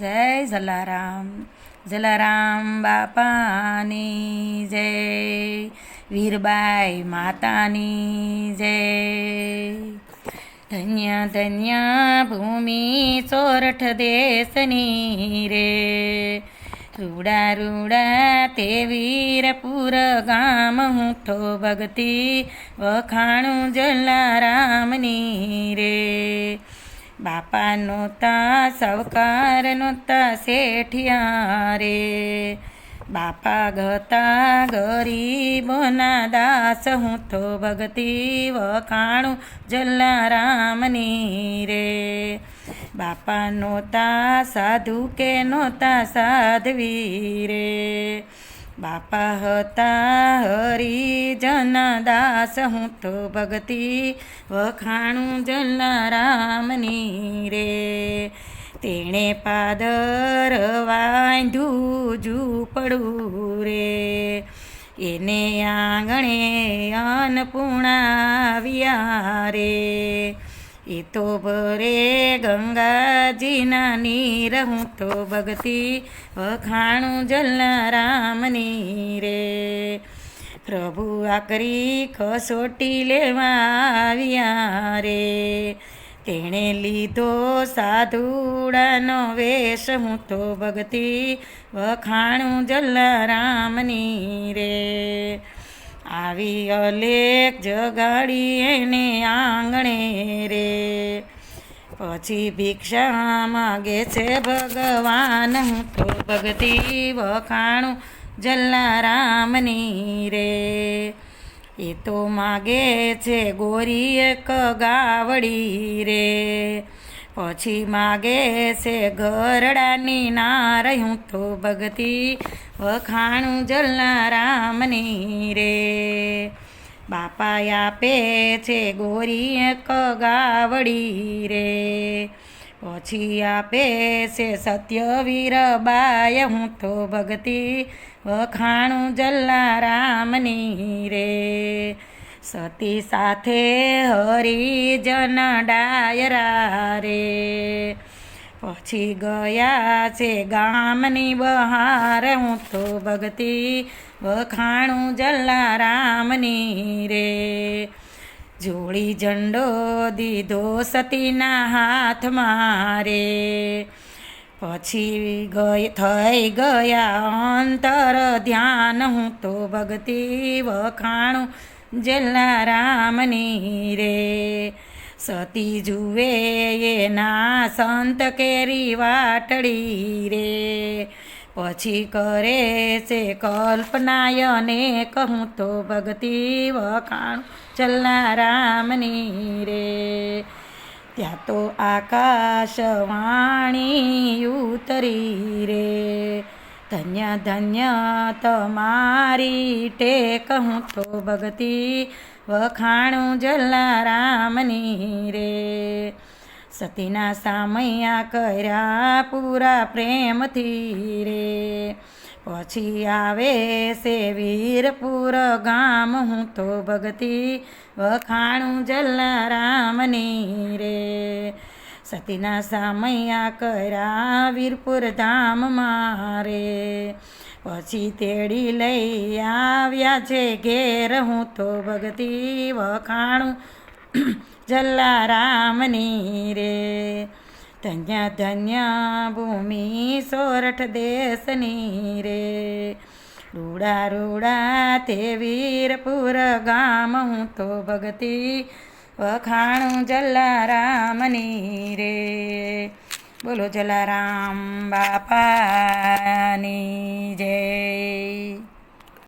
જય જલારામ જલારામ બાપાની જય, વીરબાઈ માતાની જય. ધન્ય ધન્ય ભૂમિ સોરઠ દેશની રે. રૂડા રૂડા તે વીરપુર ગામ હું તો ભગતી વખાણું જલારામની રે. બાપા નહોતા સવકાર નહોતા શેઠિયા રે બાપા ગતા ગરીબોના દાસ, હું તો ભગતી વખાણું જલારામની રે. બાપા નહોતા સાધુ કે નહોતા સાધવી રે? બાપા હતા હરિજન દાસ હું તો ભગતી વખાણું જલારામની રે. તેણે પાદર વાંધું ઝૂંપડું રે. એને આંગણે અન્નપૂર્ણા આવ્યા રે. એ તો ભરે ગંગાજીના નીર, હું તો ભગતી વખાણું જલારામની રે પ્રભુ આકરી કસોટી લેવા આવ્યા રે. તેણે લીધો સાધુડાનો વેશ, હું તો ભગતી વખાણું જલારામની રે આવી અલેખ જગાડી એને આંગણે રે. પછી ભિક્ષા માગે છે ભગવાન, તો ભગતી વખાણું જલારામની રે. એ તો માગે છે ગોરી એક ગાવડી રે. પછી માગે છે ગરડાની નાર, હું તો ભગતી વખાણું જલારામની રે. બાપા આપે છે ગોરી એક ગાવડી રે. પછી આપે છે સત્યવીર બાય હું તો ભગતી વખાણું જલારામની રે. સતી સાથે હરિજન ડાયરા રે પછી ગયા છે ગામની બહાર, હું તો ભગતી વખાણું જલારામની રે. જોડી ઝંડો દીધો સતીના હાથમાં રે. પછી ગઈ, થઈ ગયા અંતર ધ્યાન, હું તો ભગતી વખાણું જલારામની રે. સતી જુએ એના સંત કેરી વાટડી રે. પછી કરે છે કલ્પનાયને કહું તો ભગતિ વખાણ ચલ્લારામની રે. ત્યાં તો આકાશવાણી ઉતરી રે. ધન્ય ધન્ય તમારી ટેક હું તો ભગતી વખાણું જલારામની રે. સતીના સામૈયા કર્યા પૂરા પ્રેમથી રે. પછી આવે સે વીરપુર ગામ હું તો ભગતી વખાણું જલારામની રે. સતીના સામૈયા કર્યા વીરપુર ધામમાં રે પછી તેડી લઈ આવ્યા છે ઘેર, હું તો ભગતી વખાણું જલારામની રે. ધન્ય ધન્ય ભૂમિ સોરઠ દેશની રે. રૂડા રૂડા તે વીરપુર ગામ, હું તો ભગતી વખાણું જલારામની રે બોલો જલારામ બાપાની જય